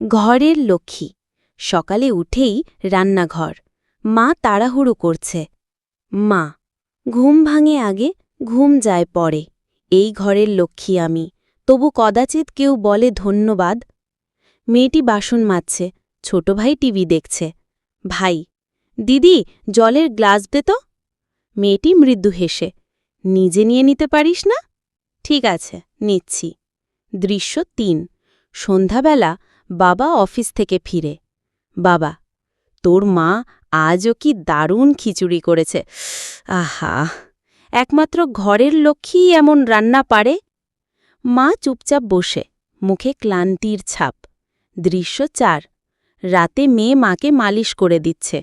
ঘরের লক্ষ্মী। সকালে উঠেই রান্নাঘর। মা তাড়াহুড়ো করছে। মা, ঘুম ভাঙে আগে ঘুম যায় পরে। এই ঘরের লক্ষ্মী আমি। তবু কদাচিৎ কেউ বলে ধন্যবাদ। মেয়েটি বাসন মাজছে। ছোট ভাই টিভি দেখছে। ভাই, দিদি, জলের গ্লাস দে তো। মেয়েটি মৃদু হেসে, নিজে নিয়ে নিতে পারিস না? ঠিক আছে, নিচ্ছি। দৃশ্য তিন। সন্ধ্যাবেলা বাবা অফিস থেকে ফিরে। বাবা, তোর মা আজও কি দারুণ খিচুড়ি করেছে। আহা, একমাত্র ঘরের লক্ষ্মী এমন রান্না পারে? মা চুপচাপ বসে, মুখে ক্লান্তির ছাপ। দৃশ্য চার, রাতে মেয়ে মাকে মালিশ করে দিচ্ছে।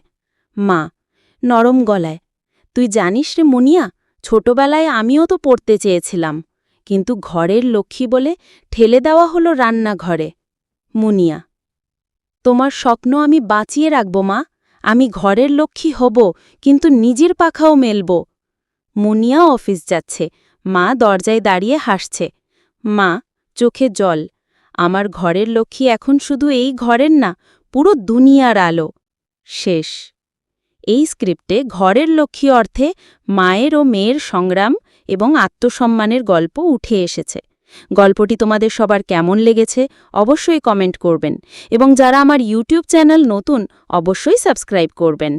মা, নরম গলায়, তুই জানিস রে মুনিয়া, ছোটবেলায় আমিও তো পড়তে চেয়েছিলাম, কিন্তু ঘরের লক্ষ্মী বলে ঠেলে দেওয়া হলো রান্নাঘরে। মুনিয়া, তোমার স্বপ্ন আমি বাঁচিয়ে রাখব, মা। আমি ঘরের লক্ষ্মী হব, কিন্তু নিজের পাখাও মেলব। মুনিয়া অফিস যাচ্ছে। মা দরজায় দাঁড়িয়ে হাসছে। মা, চোখে জল। আমার ঘরের লক্ষ্মী এখন শুধু এই ঘরের না, পুরো দুনিয়ার আলো। শেষ। এই স্ক্রিপ্টে ঘরের লক্ষ্মী অর্থে মায়ের ও মেয়ের সংগ্রাম এবং আত্মসম্মানের গল্প উঠে এসেছে। গল্পটি তোমাদের সবার কেমন লেগেছে অবশ্যই কমেন্ট করবেন এবং যারা আমার ইউটিউব চ্যানেল নতুন, অবশ্যই সাবস্ক্রাইব করবেন।